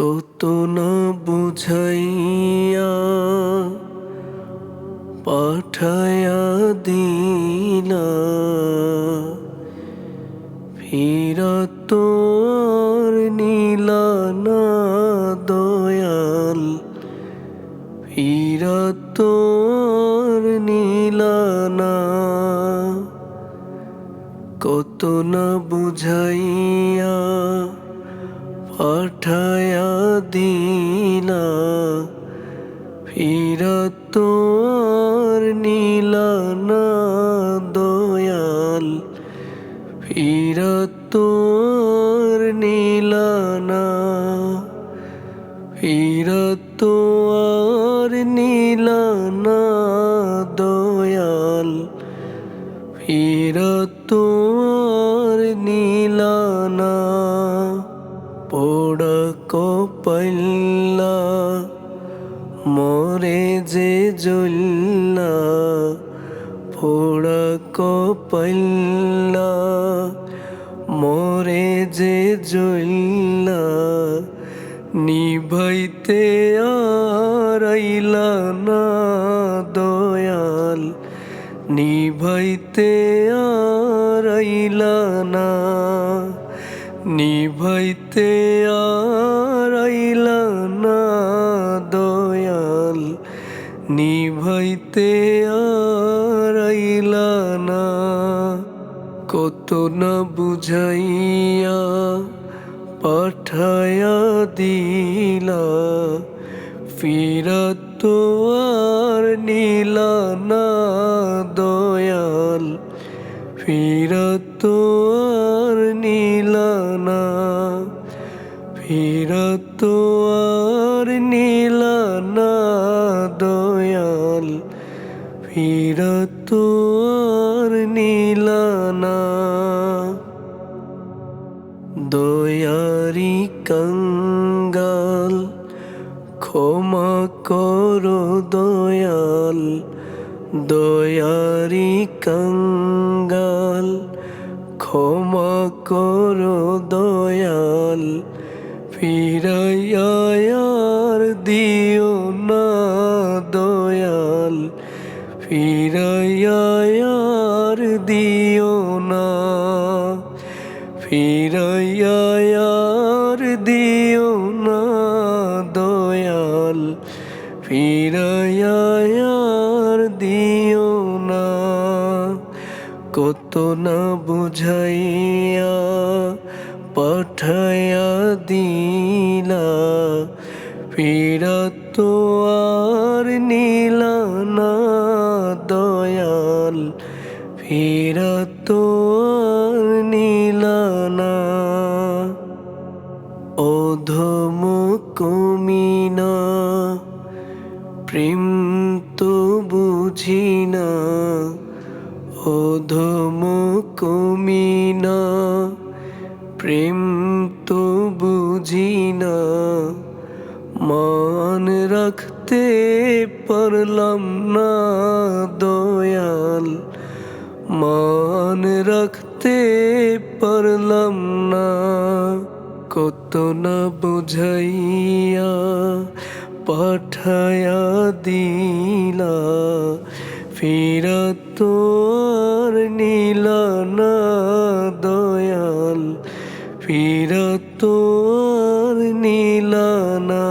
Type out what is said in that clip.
কত না বুঝাইয়া পাঠায়া দিলা। ফিরত নীলা না দয়াল ফিরত নীলা না কত না বুঝাইয়া পাঠায়া দিলা। ফিরত নীলা না দয়াল। ফিরত নীলা না ফিরত আর নীলা না দয়াল। ফিরত আর নীলা না পোড়া কপাল্লা মরে যে জল্লা পোড়া কপাল্লা মরে যে জল্লা নিভাইতে আইলা না দয়াল, নিভাইতে আইলা না। নিভাইতে আইলা না দয়াল, নিভাইতে আইলা না। কত না বুঝাইয়া পাঠায়া দিলা, ফিরত আর নীলা না দয়াল। ফিরত আর নীলা না। ফিরত আর নীলা না দয়াল। ফিরত আর নীলা না। দয়ারি কঙ্গাল, ক্ষমা করো দয়াল। দয়ারি কঙ্গাল, ক্ষমা করো দয়াল, ফিরাইয়ার দিও না দয়াল, ফিরাইয়ার দিও না, ফিরাইয়ার দিও না। ফিরাইয়ার দিও না, কত না বুঝাইয়া পাঠায়া দিলা। ফিরত আর নীলা না দয়াল ফিরত আর নীলা না। অধম কমিনা প্রেম তো বুঝি না অধম কমিনা প্রেম তো বুঝি না, মান রাখতে পারলাম না দয়াল। মান রাখতে পারলাম না, কত না বুঝাইয়া পাঠায়া দিলা ফিরা তোর নীলা না দয়াল ফিরা তোর নীলা না।